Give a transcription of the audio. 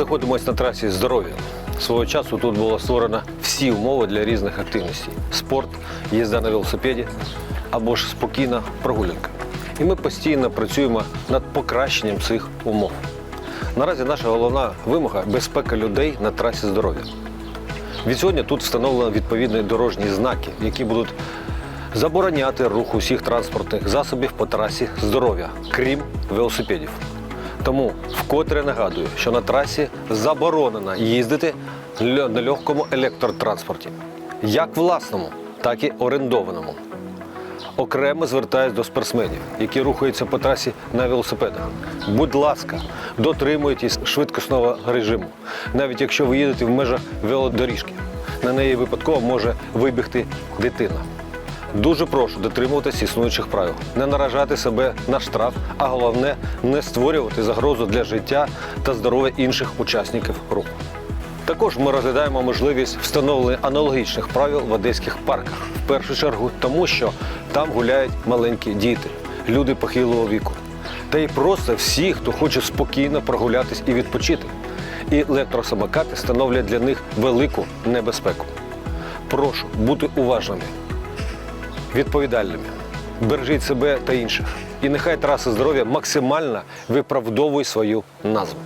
знаходимося на трасі здоров'я. Свого часу тут було створено всі умови для різних активностей: спорт, їзда на велосипеді або ж спокійна прогулянка. І ми постійно працюємо над покращенням цих умов. Наразі наша головна вимога безпека людей на трасі здоров'я. Від сьогодні тут встановлено відповідні дорожні знаки, які будуть забороняти рух усіх транспортних засобів по трасі здоров'я, крім велосипедів. Тому вкотре нагадую, що на трасі заборонено їздити на легкому електротранспорті, як власному, так і орендованому. Окремо звертаюсь до спортсменів, які рухаються по трасі на велосипедах. Будь ласка, дотримуйтесь швидкісного режиму, навіть якщо ви їдете в межах велодоріжки. На неї випадково може вибігти дитина. Дуже прошу дотримуватись існуючих правил, не наражати себе на штраф, а головне не створювати загрозу для життя та здоров'я інших учасників руху. Також ми розглядаємо можливість встановлення аналогічних правил в одеських парках. В першу чергу тому, що там гуляють маленькі діти, люди похилого віку. Та й просто всі, хто хоче спокійно прогулятись і відпочити. І електросамокати становлять для них велику небезпеку. Прошу бути уважними, відповідальними. Бережіть себе та інших. І нехай траса здоров'я максимально виправдовує свою назву.